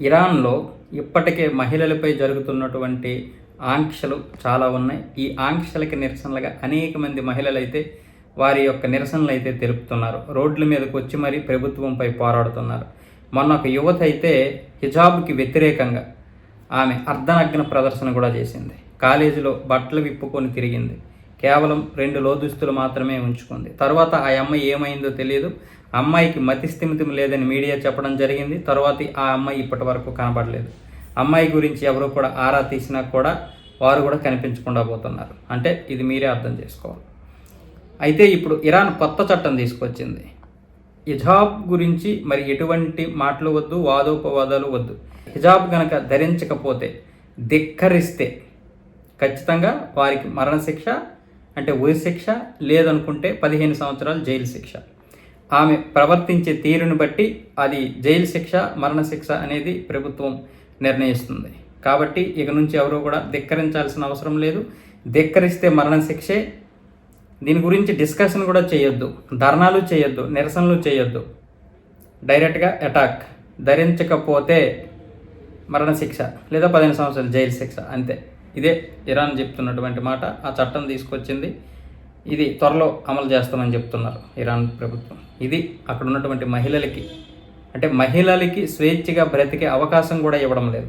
ఇరాన్లో ఇప్పటికే మహిళలపై జరుగుతున్నటువంటి ఆంక్షలు చాలా ఉన్నాయి. ఈ ఆంక్షలకి నిరసనలుగా అనేక మంది మహిళలు అయితే వారి యొక్క నిరసనలు అయితే తెలుపుతున్నారు. రోడ్ల మీదకి వచ్చి మరీ ప్రభుత్వంపై పోరాడుతున్నారు. మొన్న ఒక యువత అయితే హిజాబ్కి వ్యతిరేకంగా ఆమె అర్ధనగ్న ప్రదర్శన కూడా చేసింది. కాలేజీలో బట్టలు విప్పుకొని తిరిగింది. కేవలం రెండు లోదుస్తులు మాత్రమే ఉంచుకుంది. తర్వాత ఆ అమ్మాయి ఏమైందో తెలియదు. అమ్మాయికి మతి స్థిమితం లేదని మీడియా చెప్పడం జరిగింది. తర్వాత ఆ అమ్మాయి ఇప్పటి వరకు కనబడలేదు. అమ్మాయి గురించి ఎవరు కూడా ఆరా తీసినా కూడా వారు కూడా కనిపించకుండా పోతున్నారు. అంటే ఇది మీరే అర్థం చేసుకోవాలి. అయితే ఇప్పుడు ఇరాన్ కొత్త చట్టం తీసుకొచ్చింది. హిజాబ్ గురించి మరి ఎటువంటి మాటలు వద్దు వాదోపవాదాలు వద్దు. హిజాబ్ కనుక ధరించకపోతే ధిక్కరిస్తే ఖచ్చితంగా వారికి మరణశిక్ష అంటే ఉరి శిక్ష లేదనుకుంటే పదిహేను సంవత్సరాలు జైలు శిక్ష. ఆమె ప్రవర్తించే తీరుని బట్టి అది జైలు శిక్ష మరణశిక్ష అనేది ప్రభుత్వం నిర్ణయిస్తుంది. కాబట్టి ఇక నుంచి ఎవరు కూడా ధిక్కరించాల్సిన అవసరం లేదు. ధిక్కరిస్తే మరణశిక్షే దీని గురించి డిస్కషన్ కూడా చేయొద్దు. ధర్నాలు చేయొద్దు. నిరసనలు చేయొద్దు. డైరెక్ట్గా అటాక్. ధరించకపోతే మరణశిక్ష లేదా పదిహేను సంవత్సరాలు జైలు శిక్ష. అంతే. ఇదే ఇరాన్ చెప్తున్నటువంటి మాట ఆ చట్టం తీసుకొచ్చింది. ఇది త్వరలో అమలు చేస్తామని చెప్తున్నారు ఇరాన్ ప్రభుత్వం. ఇది అక్కడ ఉన్నటువంటి మహిళలకి అంటే మహిళలకి స్వేచ్ఛగా బ్రతికే అవకాశం కూడా ఇవ్వడం లేదు.